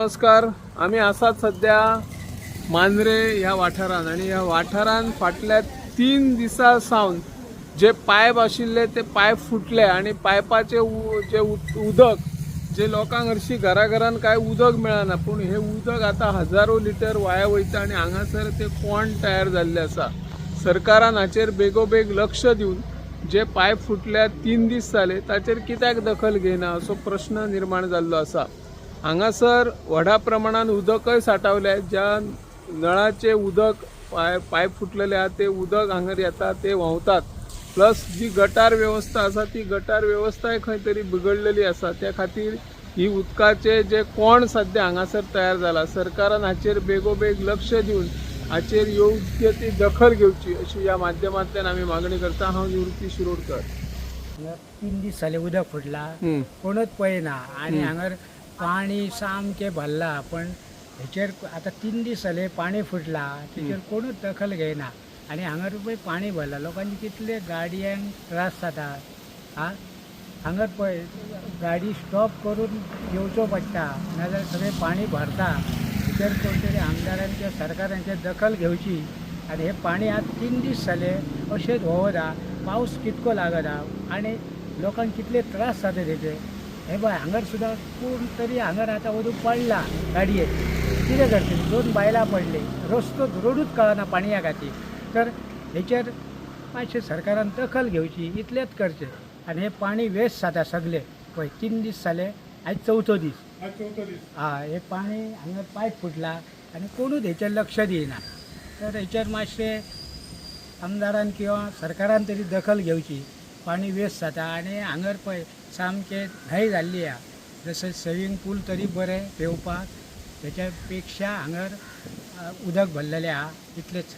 नमस्कार आम्ही असाच सध्या मांजरे ह्या वाठारात आणि ह्या वाठारात फाटल्या तीन दिसा सावन. जे पायप आशिल्ले ते पायप फुटले आणि पायपाचे जे उदक जे लोकांक हरशी घराघरान काय उदक मेळना पूण हे उदक आता हजारो लिटर वाया वयता आणि हांगासर ते कोण तयार जाल्ले आसा? सरकारान हाचेर बेगोबेग लक्ष दिवन जे पायप फुटल्या तीन दीस जाले ताचेर कित्याक दखल घेयना असो प्रश्न निर्माण जाल्लो आसा. हांगासर व्हडा प्रमाणात उदकय साठवले ज्या नळाचे उदक पाय पायप फुटलेले आहा ते उदक हांगर येता ते व्हांवतात प्लस जी गटार वेवस्था आसा ती गटार वेवस्थाय खंय तरी बिगडलेली आसा त्या खातीर ही उदकाचे जे कोण सध्या हांगासर तयार जाला सरकारान हाचेर बेगोबेग लक्ष दिवन हाचेर योग्य ती दखल घेवची अशी ह्या माध्यमांतल्यान आमी मागणी करता. हांव निवृत्ती शिरोडकर. तीन दीस जाले उदक फुटला. कोणूच पळयना आनी हांगर पाणी सामकें भरला पण हेचेर आतां तीन दीस जाले पाणी फुटला. तेचेर कोणूच दखल घेयना आनी हांगर पळय पाणी भरला. लोकांचे कितले गाडयांक त्रास जाता. आ हांगर पळय गाडी स्टॉप करून येवचो पडटा. नाजाल्यार सगळें पाणी भरता. हेचेर कोण तरी आमदारान किंवा सरकारांचे दखल घेवची. आनी हे पाणी आज तीन दीस जाले अशेंच वोवता पावस कितको लागता आनी लोकांक कितले त्रास जाता तेचे हे पळय हांगर सुद्दां कोण तरी हांगर आतां वदूक पडला गाडयेक कितें करतली दोन बायलां पडले. रस्तो रोडूच कळना पाणया खातीर तर हेचेर मातशें सरकारान दखल घेवची इतलेंच करचें. आनी हें पाणी वेस्ट जाता सगळें. पळय तीन दीस जाले आयज चवथो दीस हय हे पाणी हांगा पायप फुटला आनी कोणूच हेचेर लक्ष दिना तर हेचेर मातशें आमदारान किंवा सरकारान तरी दखल घेवची पाणी वेस्ट जाता. आनी हांगर पळय सामकें न्हंय जाल्ली आहा. जशें स्विमींग पूल तरी बरें पेंवपाक तेच्या पेक्षा हांगर उदक भरलेलें आहा. इतलेंच